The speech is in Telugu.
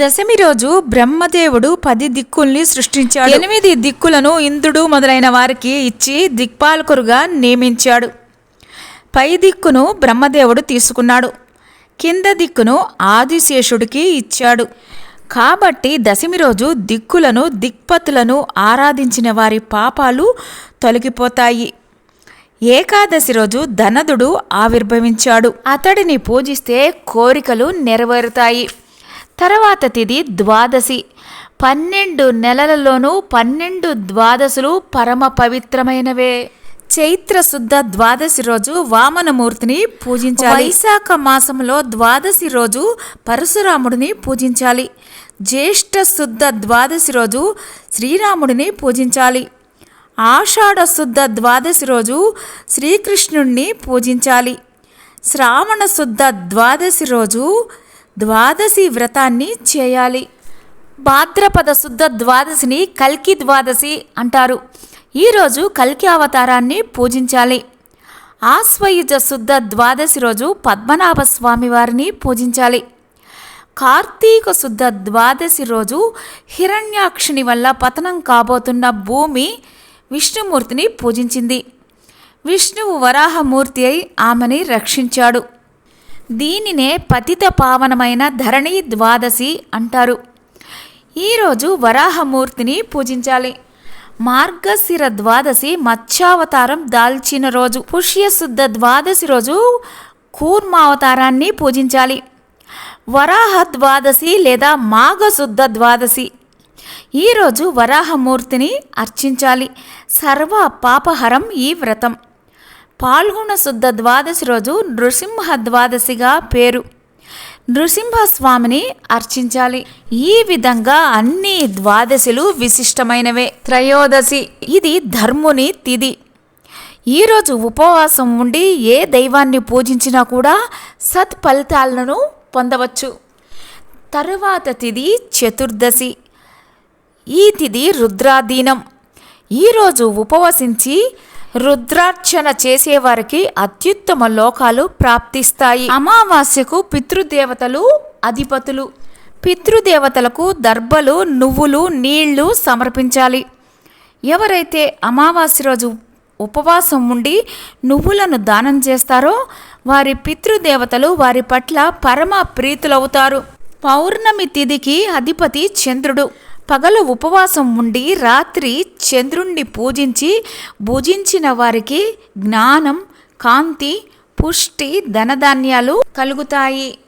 దశమి రోజు బ్రహ్మదేవుడు పది దిక్కుల్ని సృష్టించాడు. ఎనిమిది దిక్కులను ఇంద్రుడు మొదలైన వారికి ఇచ్చి దిక్పాలకురుగా నియమించాడు. పై దిక్కును బ్రహ్మదేవుడు తీసుకున్నాడు. కింద దిక్కును ఆదిశేషుడికి ఇచ్చాడు. కాబట్టి దశమి రోజు దిక్కులను దిక్పతులను ఆరాధించిన వారి పాపాలు తొలగిపోతాయి. ఏకాదశి రోజు ధనదుడు ఆవిర్భవించాడు. అతడిని పూజిస్తే కోరికలు నెరవేరుతాయి. తర్వాత తిది ద్వాదశి. పన్నెండు నెలలలోనూ పన్నెండు ద్వాదశులు పరమ పవిత్రమైనవే. చైత్ర శుద్ధ ద్వాదశి రోజు వామనమూర్తిని పూజించాలి. వైశాఖ మాసంలో ద్వాదశి రోజు పరశురాముడిని పూజించాలి. జ్యేష్ఠ శుద్ధ ద్వాదశి రోజు శ్రీరాముడిని పూజించాలి. ఆషాఢ శుద్ధ ద్వాదశి రోజు శ్రీకృష్ణుణ్ణి పూజించాలి. శ్రావణ శుద్ధ ద్వాదశి రోజు ద్వాదశి వ్రతాన్ని చేయాలి. భాద్రపద శుద్ధ ద్వాదశిని కల్కి ద్వాదశి అంటారు. ఈరోజు కల్కి అవతారాన్ని పూజించాలి. ఆశ్వయుజ శుద్ధ ద్వాదశి రోజు పద్మనాభ స్వామి వారిని పూజించాలి. కార్తీక శుద్ధ ద్వాదశి రోజు హిరణ్యాక్షిని వల్ల పతనం కాబోతున్న భూమి విష్ణుమూర్తిని పూజించింది. విష్ణువు వరాహమూర్తి అయి ఆమెని రక్షించాడు. దీనినే పతిత పావనమైన ధరణి ద్వాదశి అంటారు. ఈరోజు వరాహమూర్తిని పూజించాలి. మార్గశిర ద్వాదశి మత్స్యావతారం దాల్చిన రోజు పుష్యశుద్ధ ద్వాదశి రోజు కూర్మావతారాన్ని పూజించాలి. వరాహ ద్వాదశి లేదా మాఘశుద్ధ ద్వాదశి. ఈరోజు వరాహమూర్తిని అర్చించాలి. సర్వ పాపహరం ఈ వ్రతం. పాల్గొన శుద్ధ ద్వాదశి రోజు నృసింహ ద్వాదశిగా పేరు. నృసింహస్వామిని అర్చించాలి. ఈ విధంగా అన్ని ద్వాదశులు విశిష్టమైనవే. త్రయోదశి ఇది ధర్ముని తిది. ఈరోజు ఉపవాసం ఉండి ఏ దైవాన్ని పూజించినా కూడా సత్ఫలితాలను పొందవచ్చు. తరువాత తిది చతుర్దశి ఈ తిది రుద్రాధీనం ఈరోజు ఉపవసించి రుద్రార్చన చేసేవారికి అత్యుత్తమ లోకాలు ప్రాప్తిస్తాయి. అమావాస్యకు పితృదేవతలు అధిపతులు. పితృదేవతలకు దర్భలు నువ్వులు నీళ్ళు సమర్పించాలి. ఎవరైతే అమావాస్య రోజు ఉపవాసం ఉండి నువ్వులను దానం చేస్తారో వారి పితృదేవతలు వారి పట్ల పరమ ప్రీతులవుతారు. పౌర్ణమి తిథికి అధిపతి చంద్రుడు. పగలు ఉపవాసం ఉండి రాత్రి చంద్రుణ్ణి పూజించి భుజించిన వారికి జ్ఞానం కాంతి పుష్టి ధనధాన్యాలు కలుగుతాయి.